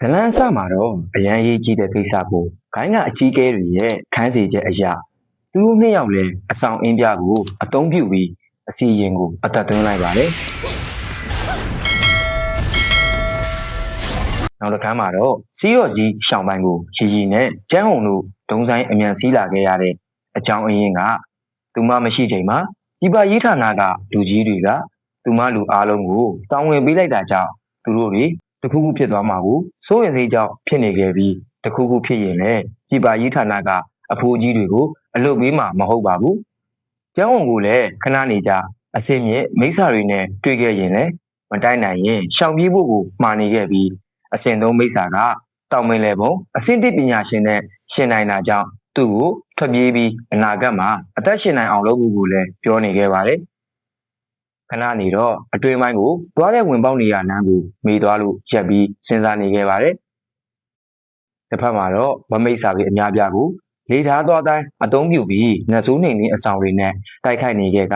ဇလန်းအစမှာတော့အရန်ရေးကြီးတဲ့ကိစ္စကိုခိုင်းကအကြီးအကဲတွေရဲ့ခန်းစီချက်အရာသူတို့နှစ်ယောက်လည်းအဆောင်အင်းပြကိုအသုံးပြုပြီးအစီရင်ကိုအသက်သွင်းလိုက်ပါတယ်နောက်တစ်ခါမှာတော့စီးရော်ကြီးရှောင်းပိုင်းကိုရီရီနဲ့ကျန်းဟုံတို့ဒုံဆိုင်အမြန်စီးလာခဲ့ရတဲ့အကြောင်းအရင်းကသူမမရှိချိန်မှာဒီပါရေးဌာနကလူကြီးတွေကသူမလူအားလုံးကိုတောင်းဝင်ပေးလိုက်တာကြောင့်သူတို့တွေ တခုခုဖြစ်သွားမှာကိုစိုးရင်သေးကြောင့်ဖြစ်နေခဲ့ပြီးတခုခုဖြစ်ရင်လည်းပြည်ပါရေးဌာနကအဖိုးကြီးတွေကိုအလုပ်ပေးမှာမဟုတ်ပါဘူး။ကျောင်းဝင်ကိုလည်းခဏနေကြအစင်းမြင့်မိစ္ဆာတွေနဲ့တွေ့ခဲ့ရင်လည်းမတိုက်နိုင်ရင်ရှောင်ပြေးဖို့ကိုမှာနေခဲ့ပြီးအစင်သုံးမိစ္ဆာကတောင်မင်းလေပုံအစင်းတစ်ပညာရှင်နဲ့ရှင်နိုင်တာကြောင့်သူ့ကိုထွက်ပြေးပြီးအနာဂတ်မှာအသက်ရှင်နိုင်အောင်လုပ်ဖို့ကိုလည်းပြောနေခဲ့ပါတယ်။ ခဏနေတော့အတွင်းပိုင်းကိုသွားတဲ့ဝင်ပေါက်နေရလမ်းကိုမေးသွားလို့ရက်ပြီးစဉ်းစားနေခဲ့ပါတယ်။တစ်ဖက်မှာတော့မမိတ်စာတွေအများပြားကိုလေထားသွားတိုင်းအသုံးပြုပြီးနှက်ဆိုးနှိမ်နှင်းအဆောင်တွေနဲ့တိုက်ခိုက်နေခဲ့က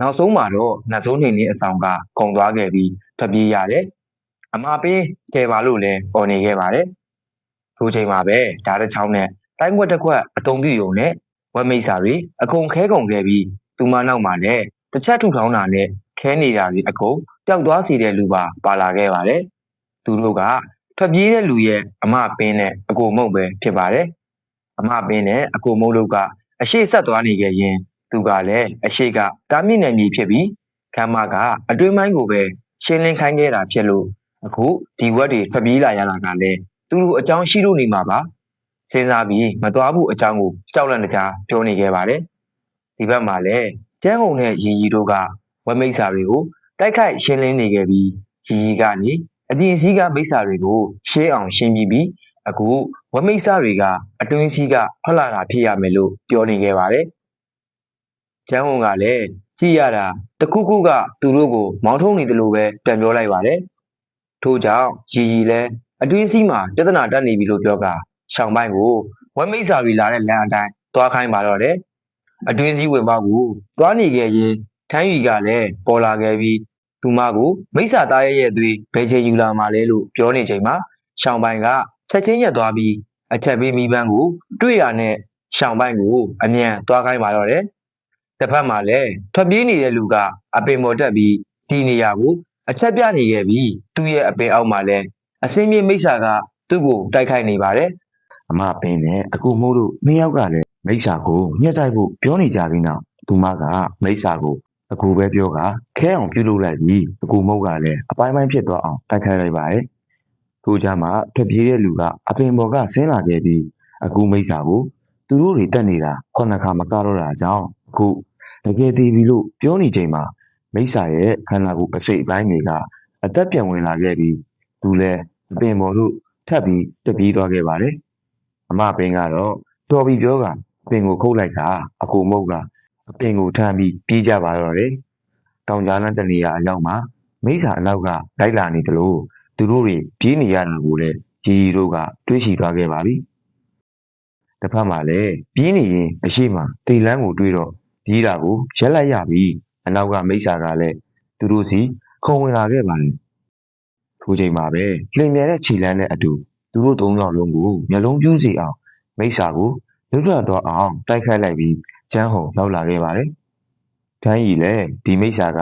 နောက်ဆုံးမှာတော့နှက်ဆိုးနှိမ်နှင်းအဆောင်ကခုံသွားခဲ့ပြီးထွက်ပြေးရတယ်။အမပေးကယ်ပါလို့လည်းអော်နေခဲ့ပါတယ်။ထိုချိန်မှာပဲဓာတ်တစ်ချောင်းနဲ့တိုင်းခွက်တစ်ခွက်အသုံးပြုုံနဲ့ဝက်မိတ်စာတွေအကုန်ခဲကုန်ခဲ့ပြီးသူမနောက်မှာလည်းတစ်ချက်ထုထောင်းတာနဲ့ ခဲနေတာတွေအကုန်ပျောက်သွားစေတဲ့လူပါပါလာခဲ့ပါတယ်။သူတို့ကထွက်ပြေးတဲ့လူရဲ့အမပင်းနဲ့အကိုမုတ်ပဲဖြစ်ပါတယ်။အမပင်းနဲ့အကိုမုတ်တို့ကအရှိဆက်သွားနေခဲ့ရင်သူကလည်းအရှိကတာမြင့်နယ်မြေဖြစ်ပြီးခမ်းမကအတွင်းပိုင်းကိုပဲရှင်းလင်းခိုင်းခဲ့တာဖြစ်လို့အခုဒီဝက်တွေထွက်ပြေးလာရတာကလည်းသူတို့အကြောင်းရှိလို့နေမှာပါ။စဉ်းစားပြီးမတော်ဘူးအကြောင်းကိုကြောက်လန့်တကြားပြောနေခဲ့ပါတယ်။ဒီဘက်မှာလည်းကျန်းဟုံနဲ့ရီရီတို့က ဝက်မိတ်စာတွေကိုတိုက်ခိုက်ရှင်းလင်းနေခဲ့ပြီးရီရီကနေအပြင်စည်းကမိစ္ဆာတွေကိုရှင်းအောင်ရှင်းပြီးပြီးအခုဝက်မိစ္ဆာတွေကအတွင်းစည်းကထွက်လာတာဖြစ်ရမယ်လို့ပြောနေခဲ့ပါတယ်။ကျန်းဝန်ကလည်းကြည့်ရတာတခုခုကသူတို့ကိုမောင်းထုံးနေတယ်လို့ပဲပြန်ပြောလိုက်ပါတယ်။ထို့ကြောင့်ရီရီလည်းအတွင်းစည်းမှာပြဿနာတက်နေပြီလို့ပြောကရှောင်းပိုင်းကိုဝက်မိစ္ဆာတွေလာတဲ့လမ်းအတိုင်းသွားခိုင်းပါတော့တယ်။အတွင်းစည်းဝင်ပေါက်ကိုတွားနေခဲ့ရင် ထမ်းရီကလည်းပေါ်လာခဲ့ပြီးသူမကိုမိစ္ဆာသားရဲ့ရဲ့သွေးဘယ်ချိန်ယူလာမှလဲလို့ပြောနေချိန်မှာရှောင်းပိုင်းကချက်ချင်းရက်သွားပြီးအချက်ပေးမိပန်းကိုတွေ့ရနဲ့ရှောင်းပိုင်းကိုအမြန်သွားခိုင်းပါတော့တယ်။တစ်ဖက်မှာလည်းထွက်ပြေးနေတဲ့လူကအပင်ပေါ်တက်ပြီးဒီနေရာကိုအချက်ပြနေခဲ့ပြီးသူ့ရဲ့အပင်အောက်မှာလည်းအစင်းမြေမိစ္ဆာကသူ့ကိုတိုက်ခိုက်နေပါတယ်။အမပင်းနဲ့အကူမိုးတို့နှစ်ယောက်ကလည်းမိစ္ဆာကိုညှက်တိုက်ဖို့ပြောနေကြပြီးနောက်သူမကမိစ္ဆာကို အကူပဲပြောကခဲအောင်ပြုတ်လုပ်လိုက်ပြီးအကူမုတ်ကလည်းအပိုင်းပိုင်းဖြစ်သွားအောင်တိုက်ခိုက်လိုက်ပါတယ်။ထို့ကြမှာထွက်ပြေးတဲ့လူကအပင်ပေါ်ကဆင်းလာခဲ့ပြီးအကူမိစ္ဆာကိုသူတို့တွေတက်နေတာခုနှစ်ခါမကတော့တာကြောင့်အခုတကယ်တည်ပြီလို့ပြောနေချိန်မှာမိစ္ဆာရဲ့ခန္ဓာကိုယ်အစိတ်အပိုင်းတွေကအသက်ပြန်ဝင်လာခဲ့ပြီးသူလည်းအပင်ပေါ်သို့ထပ်ပြီးတပြေးသွားခဲ့ပါတယ်။အမပင်ကတော့တော်ပြီပြောကအပင်ကိုခုတ်လိုက်တာအကူမုတ်က အပင်ကိုထမ်းပြီးပြေးကြပါတော့တယ်။တောင်ကြားလန်းတနေရာအရောက်မှာမိစ္ဆာအနောက်ကလိုက်လာနေတယ်လို့သူတို့တွေပြေးနေရတာကိုလည်းရီရီတို့ကတွေးရှိသွားခဲ့ပါပြီ။တစ်ဖက်မှာလည်းပြေးနေရင်အရှိမတေလန်းကိုတွေးတော့ပြေးတာကိုရက်လိုက်ရပြီးအနောက်ကမိစ္ဆာကလည်းသူတို့စီခုံဝင်လာခဲ့ပါတယ်။ထိုချိန်မှာပဲလင်မြန်တဲ့ခြေလန်းနဲ့အတူသူတို့သုံးယောက်လုံးကိုမျက်လုံးပြူးစီအောင်မိစ္ဆာကိုလွတ်ထွက်တော့အောင်တိုက်ခိုက်လိုက်ပြီး ကျန်းဟုံရောက်လာခဲ့ပါတယ်။တန်းရီလည်းဒီမိစ္ဆာက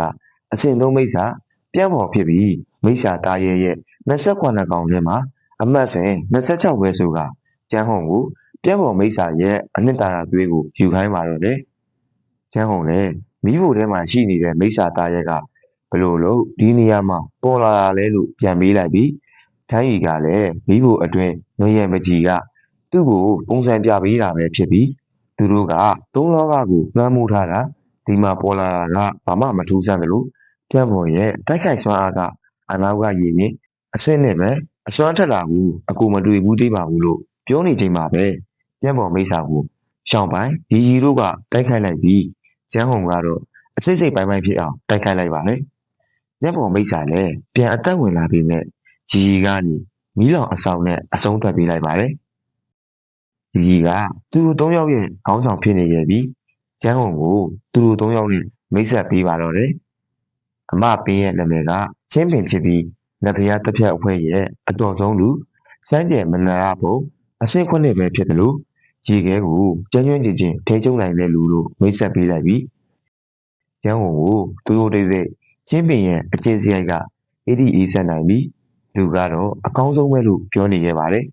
အစင်သုံးမိစ္ဆာပြန့်ပေါ်ဖြစ်ပြီးမိစ္ဆာသားရဲ့ရဲ့28ကောင်ထဲမှာအမတ်စဉ်26ပဲဆိုကကျန်းဟုံကိုပြန့်ပေါ်မိစ္ဆာရဲ့အနှစ်သာရသွေးကိုယူခိုင်းပါတော့တယ်။ကျန်းဟုံလည်းမိဖို့ထဲမှာရှိနေတဲ့မိစ္ဆာသားရဲ့ကဘလို့လို့ဒီနေရာမှာပေါ်လာတာလဲလို့ပြန်မေးလိုက်ပြီးတန်းရီကလည်းမိဖို့အတွင်းငရဲမကြီးကသူ့ကိုပုံစံပြပေးတာပဲဖြစ်ပြီး သူတို့ကသုံးလောကကိုလွှမ်းမိုးထားတာဒီမှာပေါ်လာတာကဘာမှမထူးဆန်းသလိုကျန်းပေါ်ရဲ့တိုက်ခိုက်စွမ်းအားကအနောက်ကရည်ရင်အဆင့်နဲ့ပဲအစွမ်းထက်လာဘူးအကူမတွေ့ဘူးသေးပါဘူးလို့ပြောနေချိန်မှာပဲကျန်းပေါ်မိစ္ဆာကိုရှောင်းပိုင်းရီရီတို့ကတိုက်ခိုက်လိုက်ပြီးကျန်းဟုံကတော့အစိတ်စိတ်ပိုင်းပိုင်းဖြစ်အောင်တိုက်ခိုက်လိုက်ပါလေကျန်းပေါ်မိစ္ဆာလည်းပြန်အသက်ဝင်လာပြီးမြဲရီရီကနေမီးလောင်အဆောင်နဲ့အဆုံးသတ်ပေးလိုက်ပါတယ် ရီရီကသူတို့သုံးယောက်ရဲ့ခေါင်းဆောင်ဖြစ်နေခဲ့ပြီးကျန်းဟုံကိုသူတို့သုံးယောက်နဲ့မိတ်ဆက်ပေးပါတော့တယ်အမပင်းရဲ့နာမည်ကချင်းပင်ဖြစ်ပြီးနဖျားတစ်ဖြတ်အဖွဲ့ရဲ့အတော်ဆုံးလူစမ်းကြယ်မနာရဖို့အဆင့်ခွနဲ့ပဲဖြစ်တယ်လို့ရေခဲကိုကျန်းကျွန်းကျင်ချင်းထိချုံနိုင်တဲ့လူလို့မိတ်ဆက်ပေးလိုက်ပြီးကျန်းဝန်ကိုတူတူတိတ်တိတ်ချင်းပင်ရဲ့အချင်းစရိုက်ကအဲ့ဒီအေးဆက်နိုင်ပြီးလူကတော့အကောင်းဆုံးပဲလို့ပြောနေခဲ့ပါတယ်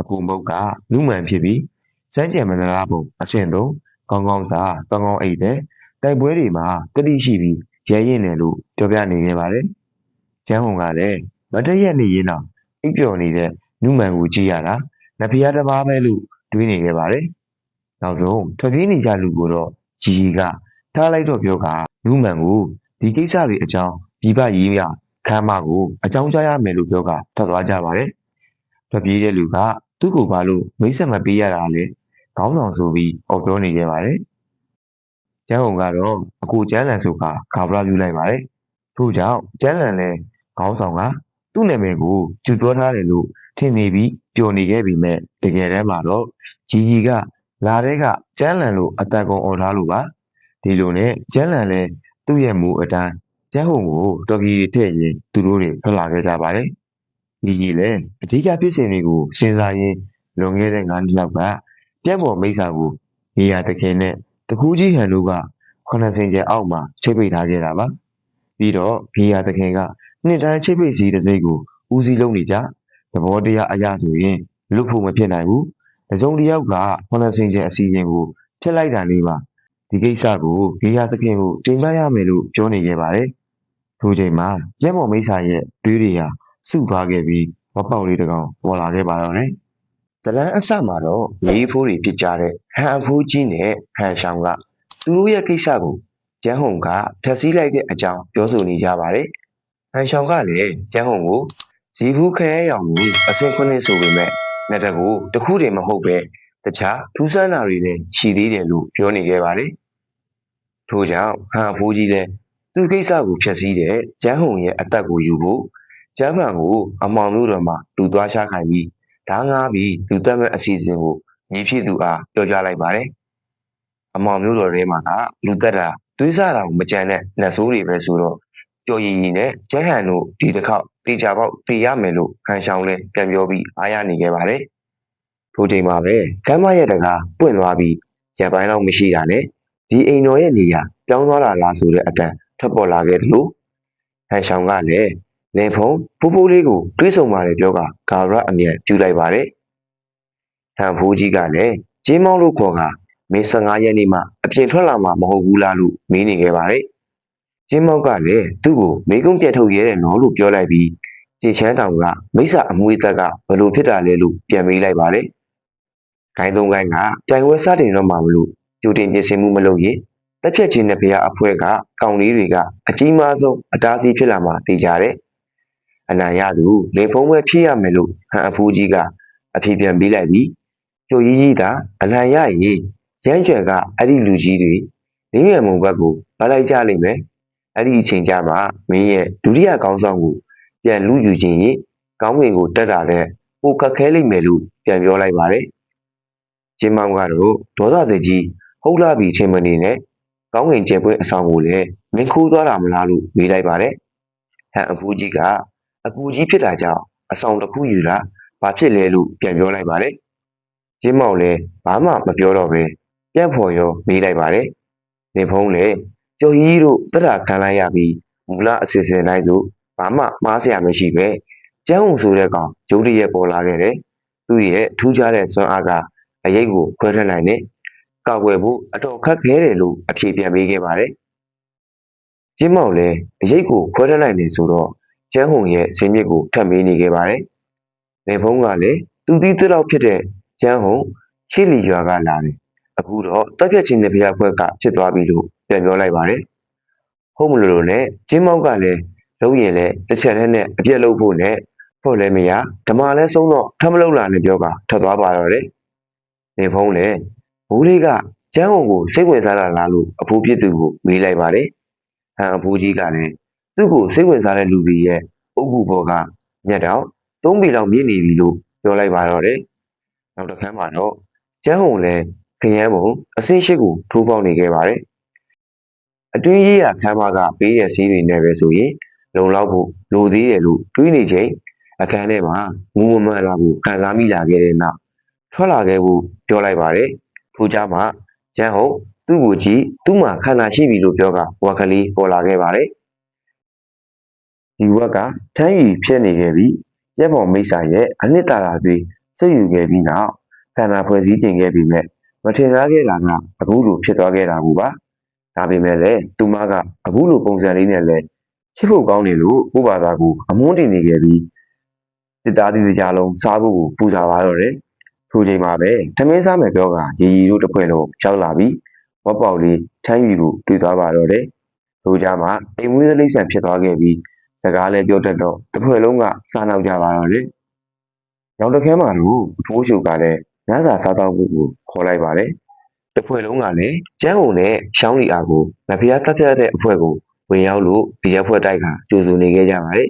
အကူမုတ်ကလူမှန်ဖြစ်ပြီးစမ်းကြယ်မနာရဖို့အဆင့်သုံးကောင်းကောင်းစားကောင်းကောင်းအိတ်တဲ့တိုက်ပွဲတွေမှာတတိရှိပြီးရဲရင်တယ်လို့ပြောပြနေခဲ့ပါတယ်ကျန်းဝန်ကလည်းမတရက်နေရင်တော့အိပ်ပျော်နေတဲ့နုမှန်ကိုကြည့်ရတာလက်ဖျားတစ်ပါးပဲလို့တွေးနေခဲ့ပါတယ်။နောက်ဆုံးထွက်ပြေးနေကြလူကိုတော့ဂျီဂျီကထားလိုက်တော့ပြောကနုမှန်ကိုဒီကိစ္စတွေအကြောင်းပြပရေးရခမ်းမကိုအကြောင်းကြားရမယ်လို့ပြောကထွက်သွားကြပါတယ်။ထွက်ပြေးတဲ့လူက သူ့ကိုဘာလို့မိတ်ဆက်မပေးရတာလဲခေါင်းဆောင်ဆိုပြီးအော်ပြောနေခဲ့ပါတယ်။ကျန်းုံကတော့အကူကျန်းလန်ဆိုကခါပလာပြူလိုက်ပါတယ်။ထို့ကြောင့်ကျန်းလန်လည်းခေါင်းဆောင်ကသူ့နာမည်ကိုကျူပြောထားတယ်လို့ထင်နေပြီးပျော်နေခဲ့ပြီမဲ့တကယ်တမ်းမှာတော့ဂျီဂျီကလာတဲ့ကကျန်းလန်လို့အတန်ကုန်អော်ထားလို့ပါဒီလိုနဲ့ကျန်းလန်လည်းသူ့ရဲ့မူအတိုင်းကျန်းဟုံကိုတော်ကြီးထည့်ရင်သူတို့တွေထွက်လာခဲ့ကြပါတယ် ဂျီဂျီလည်းအဓိကဖြစ်စဉ်တွေကိုစဉ်းစားရင်းလွန်ခဲ့တဲ့9နှစ်လောက်ကပြက်ပေါ်မိစ္ဆာကိုနေရာတခင်နဲ့တကူးကြီးဟန်တို့ကခုနှစ်စင်ကျအောက်မှာချိတ်ပိတ်ထားခဲ့တာပါပြီးတော့ဘီယာတခင်ကနှစ်တန်းချိတ်ပိတ်စီတစ်စိမ့်ကိုဦးစီးလုပ်နေကြသဘောတရားအရဆိုရင်လွတ်ဖို့မဖြစ်နိုင်ဘူး။တစုံတစ်ယောက်ကခုနှစ်စင်ကျအစီအရင်ကိုဖျက်လိုက်တာလေးပါ။ဒီကိစ္စကိုဂေယသခင်ကိုချိန်ပရမယ်လို့ပြောနေခဲ့ပါတယ်။ထိုချိန်မှာကျက်မော်မိတ်ဆာရဲ့တွေးတွေဟာ စုသွားခဲ့ပြီးဝပေါက်လေးတစ်ကောင်ပေါ်လာခဲ့ပါတော့တယ်။တလန်းအစမှာတော့မေးဖိုးတွေပြစ်ကြတဲ့ဟန်အဖိုးကြီးနဲ့ဟန်ဆောင်ကသူတို့ရဲ့ကိစ္စကိုကျန်းဟုံကဖျက်ဆီးလိုက်တဲ့အကြောင်းပြောဆိုနေကြပါတယ်။ဟန်ဆောင်ကလည်းကျန်းဟုံကိုဇီဘူးခဲရောင်ကိုအဆင့်ခွင့်ဆိုပေမဲ့နှစ်တကူတစ်ခုတည်းမဟုတ်ပဲတခြားထူးဆန်းတာတွေလည်းရှိသေးတယ်လို့ပြောနေခဲ့ပါတယ်။ထို့ကြောင့်ဟန်အဖိုးကြီးလည်းသူ့ကိစ္စကိုဖျက်ဆီးတဲ့ကျန်းဟုံရဲ့အသက်ကိုယူဖို့ ကျန်းမှန်ကိုအမောင်မျိုးတော်မှာလူသွားချခိုင်းပြီးဓာငားပြီးလူသက်မဲ့အစီအစဉ်ကိုညီဖြစ်သူအားပြောကြားလိုက်ပါတယ်။အမောင်မျိုးတော်ထဲမှာကလူသက်တာတွေးစားတာကိုမကြံတဲ့နတ်ဆိုးတွေပဲဆိုတော့ကြော်ရည်ရည်နဲ့ကျန်းဟန်တို့ဒီတစ်ခေါက်တေချာပေါက်တေရမယ်လို့ဟန်ဆောင်လဲပြန်ပြောပြီးအားရနေခဲ့ပါတယ်။ထိုချိန်မှာပဲကမ်းမရဲ့တကားပွင့်သွားပြီးရပိုင်းတော့မရှိတာနဲ့ဒီအိမ်တော်ရဲ့နေရာပြောင်းသွားတာလားဆိုတဲ့အတန်ထပ်ပေါ်လာခဲ့တယ်လို့ဟန်ဆောင်ကလည်း နေဖုံဖိုးဖိုးလေးကိုတွေးဆုံပါတယ်ပြောကဂါရအမြန်ပြူလိုက်ပါတယ်။ဟန်ဖိုးကြီးကလည်းကျင်းမောင်းလို့ခေါ်ကမေ15ရက်နေ့မှအပြင်ထွက်လာမှာမဟုတ်ဘူးလားလို့မေးနေခဲ့ပါတယ်။ကျင်းမောက်ကလည်းသူ့ကိုမေကုန်းပြတ်ထုတ်ရဲတယ်နော်လို့ပြောလိုက်ပြီးကြည်ချမ်းတောင်ကမိစ္ဆာအမွေသက်ကဘလို့ဖြစ်တာလဲလို့ပြန်မေးလိုက်ပါတယ်။ခိုင်းသုံးခိုင်းကတိုင်ဝဲစတင်တော့မှမလို့ကြိုတင်ပြင်ဆင်မှုမလုပ်ရင်တက်ဖြတ်ခြင်းနဲ့ဘုရားအဖွဲ့ကကောင်လေးတွေကအကြီးမားဆုံးအတားဆီးဖြစ်လာမှသိကြတယ်။ အနံရသူလေဖုံးပဲဖြစ်ရမယ်လို့ဟန်အဖိုးကြီးကအဖြေပြန်ပေးလိုက်ပြီးကျိုကြီးကြီးသာအနံရရင်ရမ်းကျွယ်ကအဲ့ဒီလူကြီးတွေနင်းရမုံဘက်ကိုဗလိုက်ကြလိမ့်မယ်။အဲ့ဒီအချိန်ကျမှမင်းရဲ့ဒုတိယကောင်းဆောင်ကိုပြန်လူယူခြင်းရင်ကောင်းကင်ကိုတက်တာနဲ့ပိုခက်ခဲလိမ့်မယ်လို့ပြန်ပြောလိုက်ပါတယ်။ကျင်းမောင်ကတော့ဒေါသတကြီးဟုတ်လာပြီချင်းမနေနဲ့ကောင်းကင်ကျဲပွဲအဆောင်ကိုလည်းမင်းခိုးသွားတာမလားလို့မေးလိုက်ပါတယ်။ဟန်အဖူးကြီးက အကူကြီးဖြစ်တာကြောင့်အဆောင်တစ်ခုယူတာဘာဖြစ်လဲလို့ပြန်ပြောလိုက်ပါတယ်။ကျင်းမောင်လည်းဘာမှမပြောတော့ပဲပြန်ဖော်ရောမေးလိုက်ပါတယ်။နေဖုံးလည်းကျော်ကြီးတို့တက်တာခံလိုက်ရပြီးမူလအစီအစဉ်တိုင်းဆိုဘာမှမှားစရာမရှိပဲကျန်းုံဆိုတဲ့ကောင်ရုတ်တရက်ပေါ်လာခဲ့တယ်သူရဲ့ထူးခြားတဲ့စွမ်းအားကအရေးကိုခွဲထွက်နိုင်တယ်ကောက်ွယ်ဖို့အတော်ခက်ခဲတယ်လို့အဖြေပြန်ပေးခဲ့ပါတယ်ကျင်းမောင်လည်းအရေးကိုခွဲထွက်နိုင်တယ်ဆိုတော့ ကျန်းုံရဲ့ဇင်းမြစ်ကိုထပ်မေးနေခဲ့ပါတယ်နေဖုံးကလည်းသူတီးတော့ဖြစ်တဲ့ကျန်းုံရှေ့လီရွာကလာတယ်အခုတော့တက်ပြက်ချင်းတဲ့ဘုရားဘွက်ကဖြစ်သွားပြီလို့ပြန်ပြောလိုက်ပါတယ်ဟုတ်မလို့လို့နဲ့ကျင်းမောင်ကလည်းလုံးရင်လည်းတစ်ချက်တည်းနဲ့အပြက်လုပ်ဖို့နဲ့ဖို့လည်းမရဓမ္မလည်းဆုံးတော့ထမလို့လာနဲ့ပြောကထွက်သွားပါတော့တယ်နေဖုံးလည်းဘူးလေးကကျန်းုံကိုစိတ်ဝင်စားတာလားလို့အဖိုးပြစ်သူကိုမေးလိုက်ပါတယ်ဟန်အဖိုးကြီးကလည်း သူ့ကိုစိတ်ဝင်စားတဲ့လူတွေရဲ့အုပ်ကူဘောကညက်တော့သုံးပေလောက်မြင့်နေပြီလို့ပြောလိုက်ပါတော့တယ်နောက်တစ်ခါမှတော့ကျန်းုံလည်းခရမ်းပုံအစင်းရှိကိုထိုးပေါက်နေခဲ့ပါတယ်အတွင်းရေးရခမ်းမကပေးရစည်းတွေနဲ့ပဲဆိုရင်လုံလောက်ဖို့လိုသေးတယ်လို့တွေးနေချိန်အခန်းထဲမှာငူမမှန်လာကိုခံစားမိလာခဲ့တဲ့နောက်ထွက်လာခဲ့ဖို့ပြောလိုက်ပါတယ်ထို့ကြမှာကျန်းဟုတ်သူ့ကိုကြည့်သူ့မှာခန္ဓာရှိပြီလို့ပြောကဝက်ကလေးပေါ်လာခဲ့ပါတယ် ဒီဝက်ကထမ်းရီဖြစ်နေခဲ့ပြီးရက်ပေါ်မိတ်ဆာရဲ့အနှစ်သာရတွေစိတ်ယူခဲ့ပြီးနောက်ခန္ဓာဖွဲ့စည်းခြင်းခဲ့ပြီးမြဲမထင်သားခဲ့တာကအခုလိုဖြစ်သွားခဲ့တာဘူးပါဒါပေမဲ့လည်းသူမကအခုလိုပုံစံလေးနဲ့လဲချစ်ဖို့ကောင်းတယ်လို့ကိုယ့်ဘာသာကိုအမွှန်းတင်နေခဲ့ပြီးတစ်သားသီးတစ်ကြားလုံးစားဖို့ကိုပူဇော်ပါတော့တယ်ထိုချိန်မှာပဲထမင်းစားမယ်ပြောကရီရီတို့တစ်ဖွဲ့လုံးရောက်လာပြီးဝက်ပေါက်လေးထမ်းရီကိုတွေ့သွားပါတော့တယ်ထိုကြားမှာအိမ်မွေးသလိမ့်ဆန်ဖြစ်သွားခဲ့ပြီး စကားလည်းပြောတတ်တော့တစ်ဖွဲ့လုံးကစားနောက်ကြပါတော့တယ်ရောင်တခဲမှာတို့အဖိုးရှုကလည်းညစာစားတော့ဖို့ကိုခေါ်လိုက်ပါတယ်တစ်ဖွဲ့လုံးကလည်းကျန်းုံနဲ့ရှောင်းလီအားကိုငဖျားတက်ပြတ်တဲ့အဖွဲကိုဝင်ရောက်လို့ဒီရက်ဖွဲ့တိုက်ကကြိုးစုံနေခဲ့ကြပါတယ်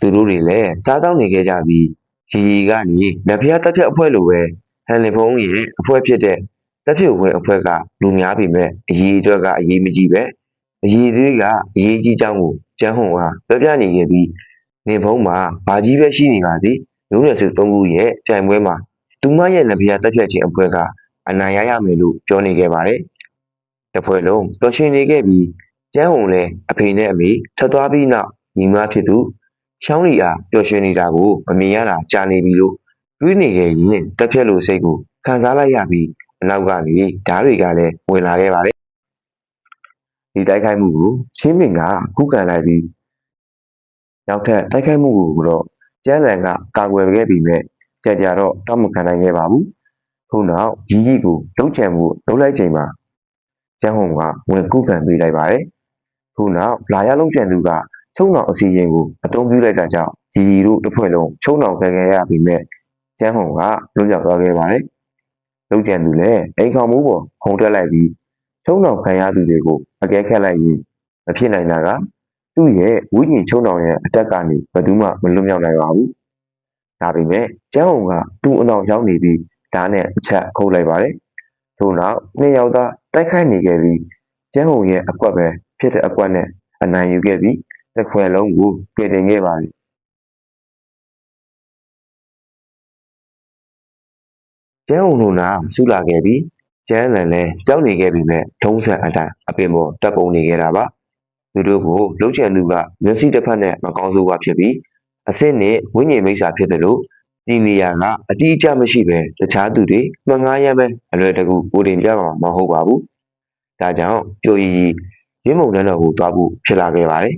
သူတို့တွေလည်းစားတော့နေခဲ့ကြပြီးရီရီကနေငဖျားတက်ပြတ်အဖွဲလိုပဲဟန်လီဖုန်းရဲ့အဖွဲဖြစ်တဲ့တက်ဖြုတ်ဝင်အဖွဲကလူများပြီမဲ့အရေးအတွက်ကအရေးမကြီးပဲ အရေးသေးကအရေးကြီးကြောင်းကိုကျန်းဟုံကပြောပြနေခဲ့ပြီးနေဖုံးမှာဘာကြီးပဲရှိနေပါသည်လူငယ်စုသုံးခုရဲ့ပြိုင်ပွဲမှာသူမရဲ့လက်ဖျားတက်ဖြတ်ခြင်းအဖွဲကအနိုင်ရရမယ်လို့ပြောနေခဲ့ပါတယ်တစ်ဖွဲ့လုံးပျော်ရွှင်နေခဲ့ပြီးကျန်းဟုံလည်းအဖေနဲ့အမေထပ်သွားပြီးနောက်ညီမဖြစ်သူရှောင်းလီအားပျော်ရွှင်နေတာကိုမမြင်ရတာကြာနေပြီလို့တွေးနေခဲ့ရင်တက်ဖြတ်လို့စိတ်ကိုခံစားလိုက်ရပြီးအနောက်ကနေဓားတွေကလည်းဝင်လာခဲ့ပါတယ် ဒီတိုက်ခိုက်မှုကိုချင်းမင်ကခုခံလိုက်ပြီးနောက်ထပ်တိုက်ခိုက်မှုကိုတော့ကျန်းလန်ကကာကွယ်ခဲ့ပြီးမြဲကြာကြာတော့တောက်မခံနိုင်ခဲ့ပါဘူးထို့နောက်ရီကြီးကိုလှုပ်ချံမှုလှုပ်လိုက်ချိန်မှာကျန်းဟုံကဝင်ခုခံပေးလိုက်ပါတယ်ထို့နောက်လာရလုံးချံသူကချုံတော်အစီရင်ကိုအသုံးပြုလိုက်တာကြောင့်ရီရီတို့တစ်ဖွဲ့လုံးချုံတော်ခံခဲ့ရပြီးမြဲကျန်းဟုံကလွတ်မြောက်သွားခဲ့ပါတယ်လှုပ်ချံသူလည်းအိမ်ခေါင်မိုးပေါ်ခုံတက်လိုက်ပြီး ချုံတော်ခံရသူတွေကိုအကဲခတ်လိုက်ရင်မဖြစ်နိုင်တာကသူ့ရဲ့ဝိညာဉ်ချုံတော်ရဲ့အတက်ကနေဘယ်သူမှမလွတ်မြောက်နိုင်ပါဘူးဒါပေမဲ့ကျန်းဟုံကသူ့အနောက်ရောက်နေပြီးဓာတ်နဲ့အချက်ခုတ်လိုက်ပါတယ်ထို့နောက်နှစ်ယောက်သားတိုက်ခိုက်နေခဲ့ပြီးကျန်းဟုံရဲ့အကွက်ပဲဖြစ်တဲ့အကွက်နဲ့အနိုင်ယူခဲ့ပြီးတစ်ခွဲလုံးကိုပြည်တင်ခဲ့ပါပြီကျန်းဟုံတို့နာဆူလာခဲ့ပြီး ကျန်းလန်လည်းကြောက်နေခဲ့ပြီးမဲ့ထုံးစံအတိုင်းအပင်ပေါ်တပ်ပုံနေခဲ့တာပါသူတို့ကိုလှုပ်ချန်သူကမျက်စိတစ်ဖက်နဲ့မကောင်းဆိုးကဖြစ်ပြီးအစ်စ်နဲ့ဝိညာဉ်မိစ္ဆာဖြစ်တယ်လို့ဒီနေရာကအတိအကျမရှိပဲတခြားသူတွေမှငားရမ်းပဲအလွယ်တကူကိုတင်ပြမှာမဟုတ်ပါဘူးဒါကြောင့်ကြိုရီရီရင်းမုံတန်းတော်ကိုတွားဖို့ဖြစ်လာခဲ့ပါတယ်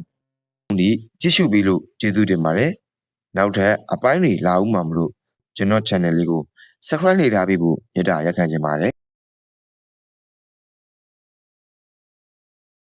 ဒီကြည့်ရှုပြီးလို့ကျေးဇူးတင်ပါတယ်နောက်ထပ်အပိုင်းတွေလာဦးမှာမလို့ကျွန်တော် channel လေးကို subscribe လုပ်ထားပြီးဖို့မေတ္တာရက်ခံချင်ပါတယ်